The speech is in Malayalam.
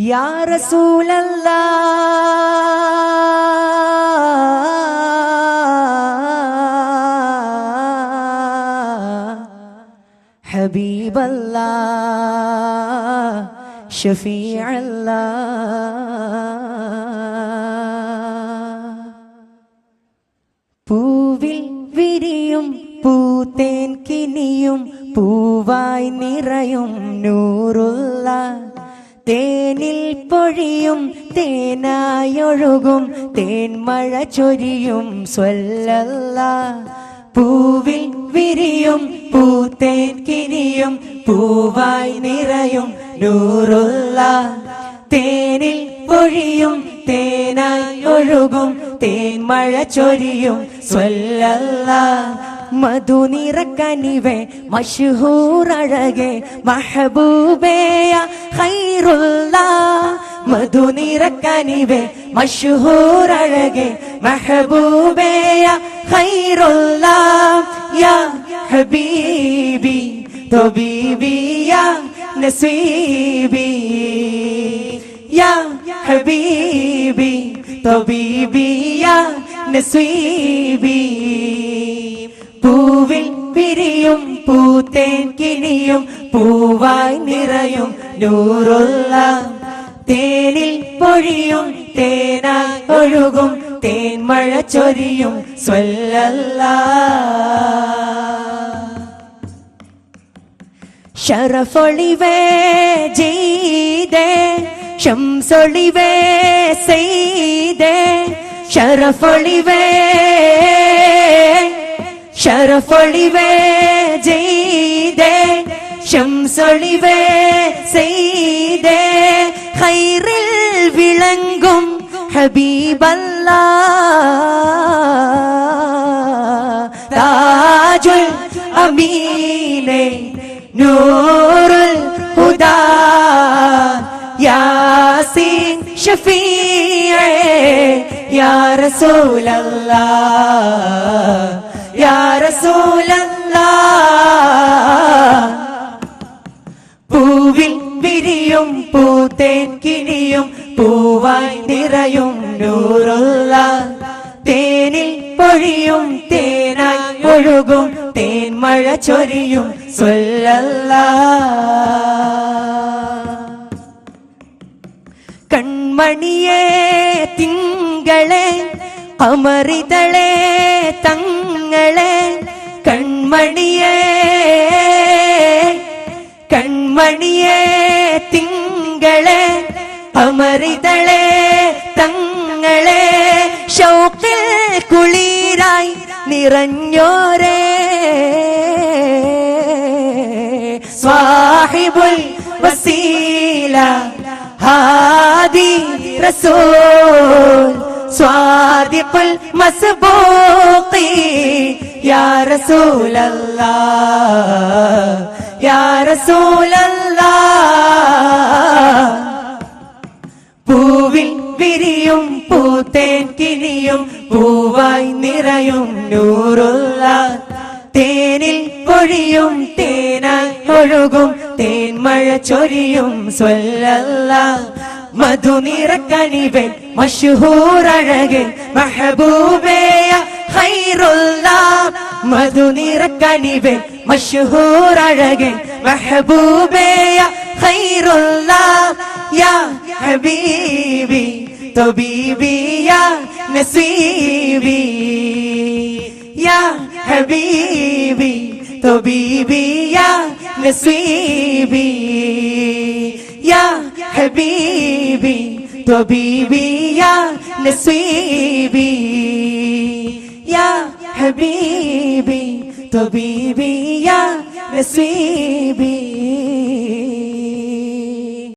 യാ الله شفيع الله പൂവിൽ വിരിയും പൂത്തേൻ കിനിയും പൂവായി നിറയും നൂറുള്ള തേനിൽ പൊഴിയും തേനായൊഴുകും തേൻമഴ ചൊരിയും സ്വല്ലല്ല. പൂവിൽ വിരിയും പൂത്തേൻ കിരിയും പൂവായി നിറയും നൂറുള്ള. തേനിൽ പൊഴിയും തേനായി ഒഴുകും തേൻമഴ ചൊരിയും സ്വല്ലല്ല. മധു നിറക്കനിവേ അഴകെ മഹബൂബേയ ഹുല്ല മധു നിറക്കനിവേ മഷഹൂർ അഴകെ മെഹബൂബേയ ഖൈറുല്ല യാ ഹബീബി തബീബി യാ നസീബി യാ ഹബീബി തബീബി യാ നസീബി. പൂവിൽ പിരിയും പൂത്തേൻ കിണിയും പൂ നൂറുള്ള തേനിൽ പൊഴിയും തേനായി ഒഴുകും തേൻമഴ ചൊരിയും സ്വല്ലല്ലാ ഷറഫൊളിവേ ജെയ്തേ ഷംസൊളിവേ സെയ്തേ ഷറഫൊളിവേ ഷറഫൊളിവേ ജെയ്തേ செம்சொழிவே செய்தே ஹைரில் விளங்கும் ஹபீபல்லா. தாஜுல் அமீனை நூருல் ஹுதா. யாசின் ஷஃபீஏ யா ரசூலல்லா யா ரசூலல்லா പൂവായി നിറയും നൂറുള്ള തേനിൽ പൊഴിയും തേനായി ഒഴുകും തേൻമഴ ചൊരിയും സ്വല്ലല്ലാ കൺമണിയേ തിങ്കളെ അമറിതളെ തങ്ങളെ കൺമണിയേ കൺമണിയേ തിങ്കളെ അമറിതളെ തങ്ങളെ ഷൗക്കിൽ കുളിരായി നിറഞ്ഞോരേ. സ്വാഹിബുൽ വസീല ഹാദി റസൂൽ സ്വാദിപ്പുൽ മസ്ബൂഖി. യാ റസൂലല്ലാ യാ റസൂലല്ലാ. പൂത്തേൻ കിനിയും പൂവായി നിറയും നൂറുള്ള തേനിൽ പൊഴിയും തേനായി ഒഴുകും തേൻമഴ ചൊരിയും സ്വല്ലല്ല. മധു നിറക്കനിവൻ മഷഹൂറഴകൻ മഹബൂബേയ ഹൈറുള്ള മധു നിറക്കനിവൻ മഷഹൂറഴകൻ മഹബൂബേയ ഹൈറുള്ള യാ ഹബീബി. طبيبي يا نسيبي يا حبيبي طبيبي يا نسيبي يا حبيبي طبيبي يا نسيبي يا حبيبي طبيبي يا نسيبي